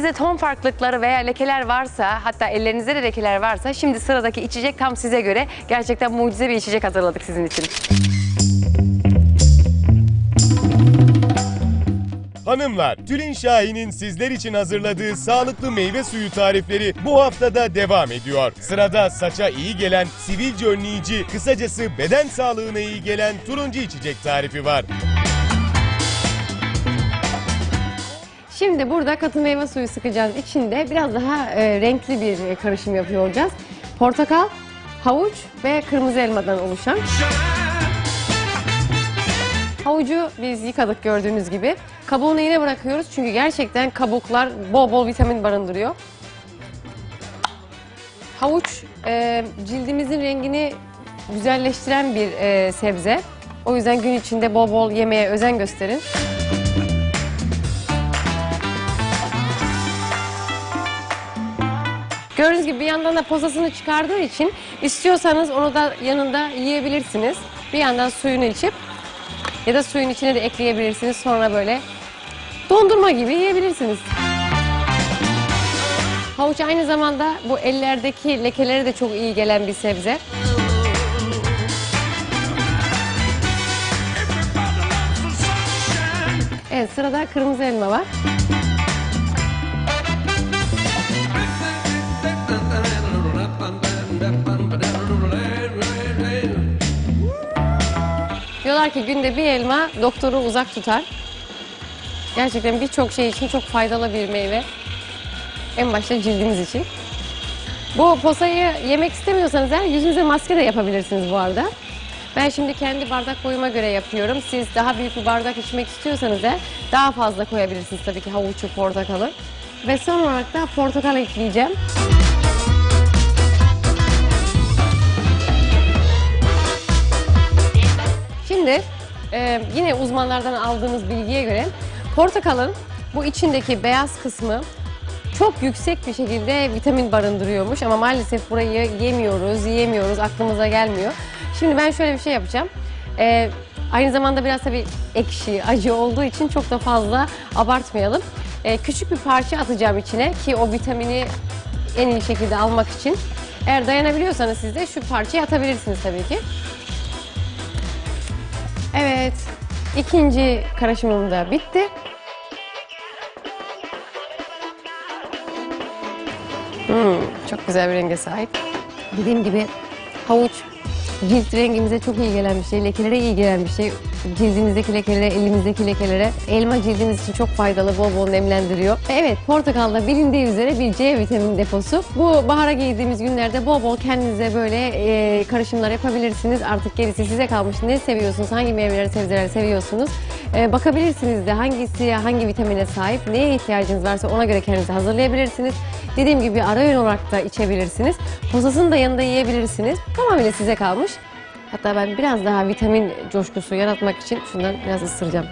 Size ton farklılıkları veya lekeler varsa hatta ellerinizde de lekeler varsa şimdi sıradaki içecek tam size göre gerçekten mucize bir içecek hazırladık sizin için. Hanımlar, Tülin Şahin'in sizler için hazırladığı sağlıklı meyve suyu tarifleri bu haftada devam ediyor. Sırada saça iyi gelen, sivilce önleyici, kısacası beden sağlığına iyi gelen turuncu içecek tarifi var. Şimdi burada katı meyve suyu sıkacağız. İçinde biraz daha e, renkli bir karışım yapıyor olacağız. Portakal, havuç ve kırmızı elmadan oluşan. Havucu biz yıkadık gördüğünüz gibi. Kabuğunu yine bırakıyoruz çünkü gerçekten kabuklar bol bol vitamin barındırıyor. Havuç e, cildimizin rengini güzelleştiren bir e, sebze. O yüzden gün içinde bol bol yemeye özen gösterin. Gördüğünüz gibi bir yandan da posasını çıkardığı için istiyorsanız onu da yanında yiyebilirsiniz. Bir yandan suyunu içip ya da suyun içine de ekleyebilirsiniz. Sonra böyle dondurma gibi yiyebilirsiniz. Havuç aynı zamanda bu ellerdeki lekelere de çok iyi gelen bir sebze. Evet sırada kırmızı elma var. Diyorlar ki günde bir elma doktoru uzak tutar. Gerçekten birçok şey için çok faydalı bir meyve. En başta cildimiz için. Bu posayı yemek istemiyorsanız eğer yüzünüze maske de yapabilirsiniz bu arada. Ben şimdi kendi bardak boyuma göre yapıyorum. Siz daha büyük bir bardak içmek istiyorsanız eğer daha fazla koyabilirsiniz tabii ki havuçu, portakalı. Ve son olarak da portakal ekleyeceğim. Şimdi e, yine uzmanlardan aldığımız bilgiye göre portakalın bu içindeki beyaz kısmı çok yüksek bir şekilde vitamin barındırıyormuş ama maalesef burayı yemiyoruz, yiyemiyoruz, aklımıza gelmiyor. Şimdi ben şöyle bir şey yapacağım. E, aynı zamanda biraz tabii ekşi, acı olduğu için çok da fazla abartmayalım. E, küçük bir parça atacağım içine ki o vitamini en iyi şekilde almak için. Eğer dayanabiliyorsanız siz de şu parçayı atabilirsiniz tabii ki. Evet, ikinci karışımım da bitti. Hmm, çok güzel bir renge sahip. Dediğim gibi havuç cilt rengimize çok iyi gelen bir şey, lekelere iyi gelen bir şey. Cildimizdeki lekelere, elimizdeki lekelere. Elma cildimiz için çok faydalı, bol bol nemlendiriyor. Ve Evet, portakalda bilindiği üzere bir C vitamini deposu. Bu bahara girdiğimiz günlerde bol bol kendinize böyle e, karışımlar yapabilirsiniz. Artık gerisi size kalmış. Ne seviyorsunuz, hangi meyveleri, sebzeleri seviyorsunuz? E, bakabilirsiniz de hangisi hangi vitamine sahip, neye ihtiyacınız varsa ona göre kendinize hazırlayabilirsiniz. Dediğim gibi ara öğün olarak da içebilirsiniz. Posasını da yanında yiyebilirsiniz. Tamamıyla size kalmış. Hatta ben biraz daha vitamin coşkusu yaratmak için şundan biraz ısıracağım.